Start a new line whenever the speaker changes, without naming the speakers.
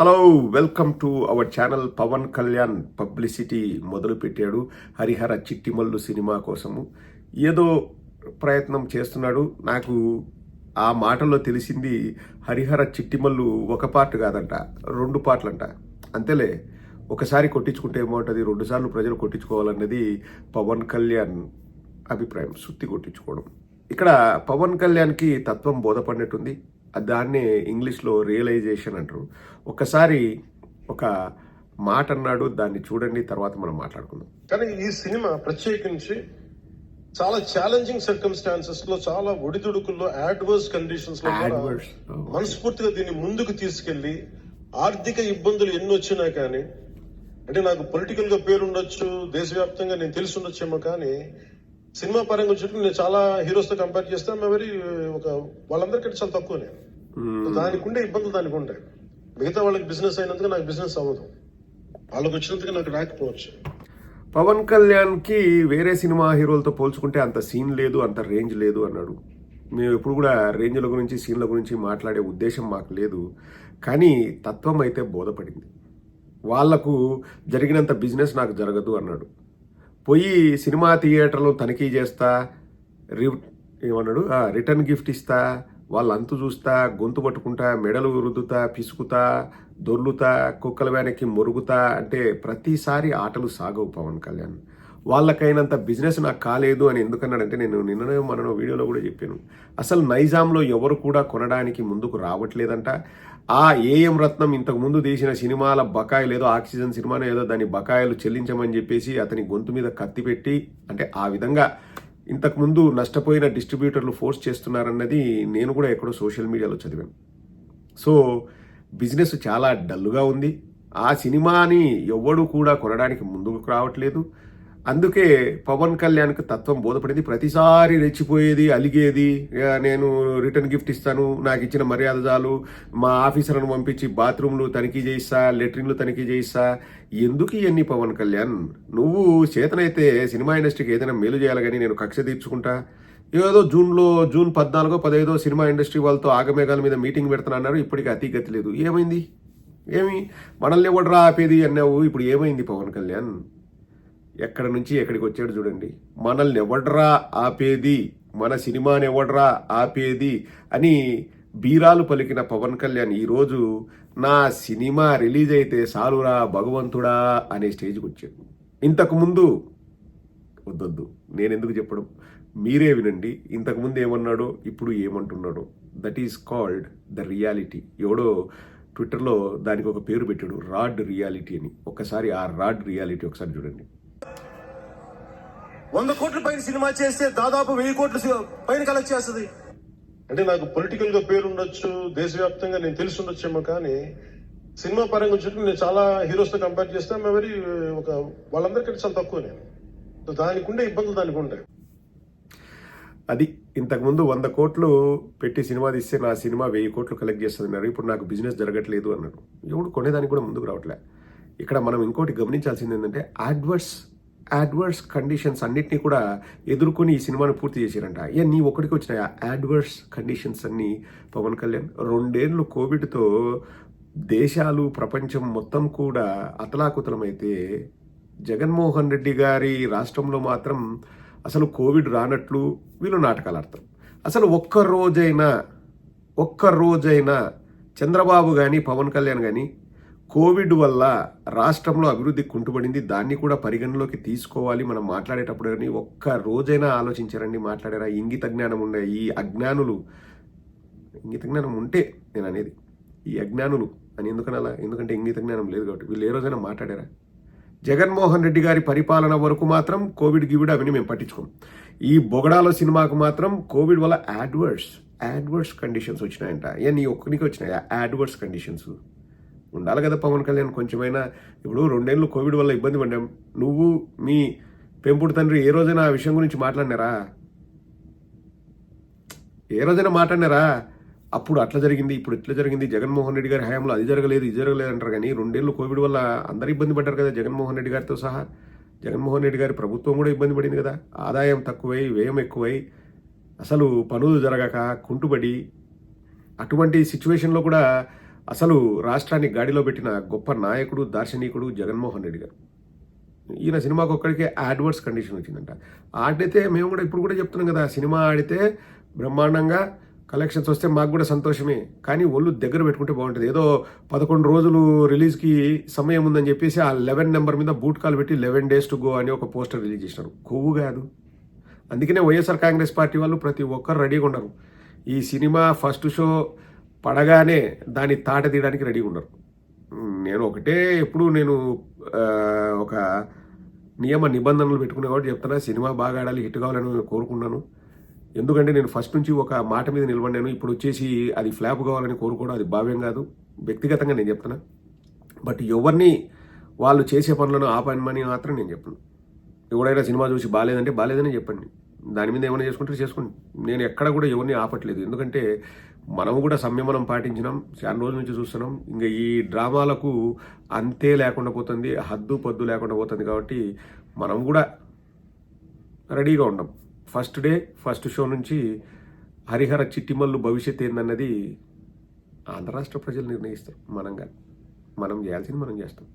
Hello welcome to our channel Pawan Kalyan publicity మొదలుపెట్టాడు. Harihara Chittimallu cinema కోసము. ఏదో ప్రయత్నం చేస్తున్నాడు. నాకు ఆ మాటల్లో తెలిసింది హరిహర చిట్టిమల్లు ఒక పార్ట్ కాదంట రెండు పార్ట్లంట. అంతేలే ఒకసారి కొట్టించుకుంటే ఏమవుతుంది? రెండుసార్లు ప్రజలు కొట్టించుకోవాలన్నది పవన్ కళ్యాణ్ అభిప్రాయం సుత్తి కొట్టించుకోవడం. ఇక్కడ పవన్ కళ్యాణ్కి తత్వం బోధపడినట్టుంది. దాన్నే ఇంగ్లీష్లో రియలైజేషన్ అంటారు ఒకసారి ఒక మాట అన్నాడు దాన్ని చూడండి తర్వాత మనం మాట్లాడుకుందాం
కానీ ఈ సినిమా ప్రత్యేకించి చాలా ఛాలెంజింగ్ సర్కమ్స్టాన్సెస్లో చాలా ఒడిదుడుకుల్లో అడ్వర్స్
కండిషన్స్లో.
మనస్ఫూర్తిగా దీన్ని ముందుకు తీసుకెళ్ళి ఆర్థిక ఇబ్బందులు ఎన్ని వచ్చినా కానీ అంటే నాకు పొలిటికల్గా పేరు ఉండొచ్చు దేశవ్యాప్తంగా నేను తెలిసి ఉండొచ్చేమో కానీ సినిమా పరంగా వచ్చి నేను చాలా హీరోస్తో కంపేర్ చేస్తే వెరీ ఒక వాళ్ళందరికంటే చాలా తక్కువ నేను దానికి ఉండే ఇబ్బందులు దానికి ఉంటాయి మిగతా వాళ్ళకి బిజినెస్ అయినందుకు నాకు బిజినెస్ అవ్వదు. వాళ్ళకి వచ్చినందుకు నాకు రాకపోవచ్చు.
పవన్ కళ్యాణ్కి వేరే సినిమా హీరోలతో పోల్చుకుంటే అంత సీన్ లేదు అంత రేంజ్ లేదు అన్నాడు. మేము ఎప్పుడు కూడా రేంజ్ల గురించి సీన్ల గురించి మాట్లాడే ఉద్దేశం మాకు లేదు. కానీ తత్వం అయితే బోధపడింది. వాళ్ళకు జరిగినంత బిజినెస్ నాకు జరగదు అన్నాడు. పోయి సినిమా థియేటర్లో తనిఖీ చేస్తా రి ఏమన్నాడు? రిటర్న్ గిఫ్ట్ ఇస్తా వాళ్ళ అంతు చూస్తా గొంతు పట్టుకుంటా మెడలు రుద్దుతా పిసుకుతా దొర్లుతా కుక్కల వెనక్కి మురుగుతా అంటే ప్రతిసారి ఆటలు సాగవు పవన్ కళ్యాణ్. వాళ్ళకైనంత బిజినెస్ నాకు కాలేదు అని ఎందుకన్నాడంటే నేను నిన్ననే మనను వీడియోలో కూడా చెప్పాను. అసలు నైజాంలో ఎవరు కూడా కొనడానికి ముందుకు రావట్లేదంట. ఆ ఏఎం రత్నం ఇంతకుముందు తీసిన సినిమాల బకాయిలు ఏదో ఆక్సిజన్ సినిమానే ఏదో దాని బకాయిలు చెల్లించమని చెప్పేసి అతని గొంతు మీద కత్తి పెట్టి అంటే ఆ విధంగా ఇంతకుముందు నష్టపోయిన డిస్ట్రిబ్యూటర్లు ఫోర్స్ చేస్తున్నారన్నది నేను కూడా ఎక్కడో సోషల్ మీడియాలో చదివాను. సో బిజినెస్ చాలా డల్గా ఉంది. ఆ సినిమాని ఎవడు కూడా కొనడానికి ముందుకు రావట్లేదు. అందుకే పవన్ కళ్యాణ్కి తత్వం బోధపడింది. ప్రతిసారి రెచ్చిపోయేది అలిగేది నేను రిటర్న్ గిఫ్ట్ ఇస్తాను నాకు ఇచ్చిన మర్యాద చాలు మా ఆఫీసర్ను పంపించి బాత్రూమ్లు తనిఖీ చేయిస్తా లెట్రిన్లు తనిఖీ చేయిస్తా. ఎందుకు ఇవన్నీ పవన్ కళ్యాణ్? నువ్వు చేతనైతే సినిమా ఇండస్ట్రీకి ఏదైనా మేలు చేయాలి కానీ నేను కక్ష తీర్చుకుంటా. ఏదో జూన్లో జూన్ పద్నాలుగో పదహైదో సినిమా ఇండస్ట్రీ వాళ్ళతో ఆగమేఘాల మీద మీటింగ్ పెడతాను అన్నారు. ఇప్పటికీ అతి గతి లేదు. ఏమైంది? ఏమి? మనల్ని ఎవడరా ఆపేది అన్నావు? ఇప్పుడు ఏమైంది పవన్ కళ్యాణ్? ఎక్కడ నుంచి ఎక్కడికి వచ్చాడు చూడండి. మనల్ని ఎవడ్రా ఆపేది? మన సినిమాని ఎవడ్రా ఆపేది? అని బీరాలు పలికిన పవన్ కళ్యాణ్ ఈరోజు నా సినిమా రిలీజ్ అయితే సాలురా భగవంతుడా అనే స్టేజ్కి వచ్చాడు. ఇంతకుముందు వద్దొద్దు నేను ఎందుకు చెప్పడం? మీరే వినండి. ఇంతకుముందు ఏమన్నాడో ఇప్పుడు ఏమంటున్నాడో. That is called the reality ఎవడో ట్విట్టర్లో దానికి ఒక పేరు పెట్టాడు రాడ్ రియాలిటీ అని. ఒకసారి ఆ రాడ్ రియాలిటీ ఒకసారి చూడండి.
వంద కోట్ల పైన సినిమా చేస్తే దాదాపు వెయ్యి కోట్ల పైన కలెక్ట్ చేస్తుంది.
అంటే నాకు పొలిటికల్గా పేరు ఉండొచ్చు దేశవ్యాప్తంగా నేను తెలిసి ఉండొచ్చేమో కానీ సినిమా పరంగా వచ్చి నేను చాలా హీరోస్తో కంపేర్ చేస్తే వెరీ ఒక వాళ్ళందరికంటే చాలా తక్కువ నేను. దానికి ఉండే ఇబ్బందులు దానికి ఉంటాయి
అది ఇంతకుముందు వంద కోట్లు పెట్టి సినిమా తీస్తే నా సినిమా వెయ్యి కోట్లు కలెక్ట్ చేస్తున్నారు ఇప్పుడు నాకు బిజినెస్ జరగట్లేదు అన్నాడు ఎవడు కొనేదానికి కూడా ముందుకు రావట్లే. ఇక్కడ మనం ఇంకోటి గమనించాల్సింది ఏంటంటే యాడ్వర్స్ యాడ్వర్స్ కండిషన్స్ అన్నిటినీ కూడా ఎదుర్కొని ఈ సినిమాను పూర్తి చేశారంట. ఇక నీ ఒక్కడికి వచ్చిన యాడ్వర్స్ కండిషన్స్ అన్ని పవన్ కళ్యాణ్. రెండేళ్ళు కోవిడ్తో దేశాలు ప్రపంచం మొత్తం కూడా అతలాకుతలమైతే జగన్మోహన్ రెడ్డి గారి రాష్ట్రంలో మాత్రం అసలు కోవిడ్ రానట్లు వీళ్ళు నాటకాలు ఆడతారు అసలు ఒక్క రోజైనా ఒక్క రోజైనా చంద్రబాబు కానీ పవన్ కళ్యాణ్ కానీ కోవిడ్ వల్ల రాష్ట్రంలో అభివృద్ధి కుంటుపడింది. దాన్ని కూడా పరిగణలోకి తీసుకోవాలి. మనం మాట్లాడేటప్పుడు కానీ ఒక్క రోజైనా ఆలోచించారండి మాట్లాడారా. ఇంగిత జ్ఞానం ఉండే ఈ అజ్ఞానులు ఇంగిత జ్ఞానం ఉంటే నేను అనేది ఈ అజ్ఞానులు అని ఎందుకనాలా? ఎందుకంటే ఇంగిత జ్ఞానం లేదు కాబట్టి. వీళ్ళు ఏ రోజైనా మాట్లాడారా? జగన్మోహన్ రెడ్డి గారి పరిపాలన వరకు మాత్రం కోవిడ్ గివిడ్ అవన్నీ మేము పట్టించుకోం. ఈ బొగడాలో సినిమాకు మాత్రం కోవిడ్ వల్ల యాడ్వర్స్ యాడ్వర్స్ కండిషన్స్ వచ్చినాయంట. ఏ నీ ఒక్కరికి వచ్చినాయి? యాడ్వర్స్ కండిషన్స్ ఉండాలి కదా పవన్ కళ్యాణ్ కొంచెమైనా. ఇప్పుడు రెండేళ్ళు కోవిడ్ వల్ల ఇబ్బంది పడ్డాం. నువ్వు మీ పెంపుడు తండ్రి ఏ రోజైనా ఆ విషయం గురించి మాట్లాడినారా? ఏ రోజైనా మాట్లాడినారా? అప్పుడు అట్లా జరిగింది ఇప్పుడు ఇట్లా జరిగింది. జగన్మోహన్ రెడ్డి గారి హయాంలో అది జరగలేదు ఇది జరగలేదు అంటారు కానీ రెండేళ్ళు కోవిడ్ వల్ల అందరూ ఇబ్బంది పడ్డారు కదా జగన్మోహన్ రెడ్డి గారితో సహా. జగన్మోహన్ రెడ్డి గారి ప్రభుత్వం కూడా ఇబ్బంది పడింది కదా. ఆదాయం తక్కువై వ్యయం ఎక్కువై అసలు పనులు జరగక కుంటుబడి అటువంటి సిచ్యువేషన్లో కూడా అసలు రాష్ట్రాన్ని గాడిలో పెట్టిన గొప్ప నాయకుడు దార్శనికుడు జగన్మోహన్ రెడ్డి గారు. ఈయన సినిమాకు ఒక్కడికే అడ్వర్స్ కండిషన్ వచ్చిందంట. ఆడితే మేము కూడా ఇప్పుడు కూడా చెప్తున్నాం కదా సినిమా ఆడితే బ్రహ్మాండంగా కలెక్షన్స్ వస్తే మాకు కూడా సంతోషమే. కానీ ఒళ్ళు దగ్గర పెట్టుకుంటే బాగుంటుంది. ఏదో పదకొండు రోజులు రిలీజ్కి సమయం ఉందని చెప్పేసి ఆ లెవెన్ నెంబర్ మీద బూట్ కాల్ పెట్టి లెవెన్ డేస్ టు గో అని ఒక పోస్టర్ రిలీజ్ చేసినారు. కొవ్వు కాదు. అందుకనే వైఎస్ఆర్ కాంగ్రెస్ పార్టీ వాళ్ళు ప్రతి ఒక్కరు రెడీగా ఉన్నారు. ఈ సినిమా ఫస్ట్ షో పడగానే దాన్ని తాట తీయడానికి రెడీగా ఉన్నారు నేను ఒకటే ఎప్పుడు నేను ఒక నియమ నిబంధనలు పెట్టుకునేవాడు చెప్తున్నా సినిమా బాగా ఆడాలి హిట్ కావాలని నేను కోరుకున్నాను ఎందుకంటే నేను ఫస్ట్ నుంచి ఒక మాట మీద నిలబడినాను ఇప్పుడు వచ్చేసి అది ఫ్లాప్ కావాలని కోరుకోవడం అది భావ్యం కాదు. వ్యక్తిగతంగా నేను చెప్తున్నా. బట్ ఎవరిని వాళ్ళు చేసే పనులను ఆపనమని మాత్రం నేను చెప్పను. ఎవడైనా సినిమా చూసి బాగాలేదంటే బాగాలేదని చెప్పండి. దాని మీద ఏమైనా చేసుకుంటే చేసుకోండి నేను ఎక్కడ కూడా ఎవరిని ఆపట్లేదు. ఎందుకంటే మనం కూడా సంయమనం పాటించినాం చాలా రోజుల నుంచి చూస్తున్నాం. ఇంకా ఈ డ్రామాలకు అంతే లేకుండా పోతుంది హద్దు పద్దు లేకుండా పోతుంది కాబట్టి మనం కూడా రెడీగా ఉన్నాం ఫస్ట్ డే ఫస్ట్ షో నుంచి హరిహర చిట్టిమల్లు భవిష్యత్ ఏందన్నది ఆంధ్ర రాష్ట్ర ప్రజలు నిర్ణయిస్తారు. మనంగా మనం చేయాల్సింది మనం చేస్తాం.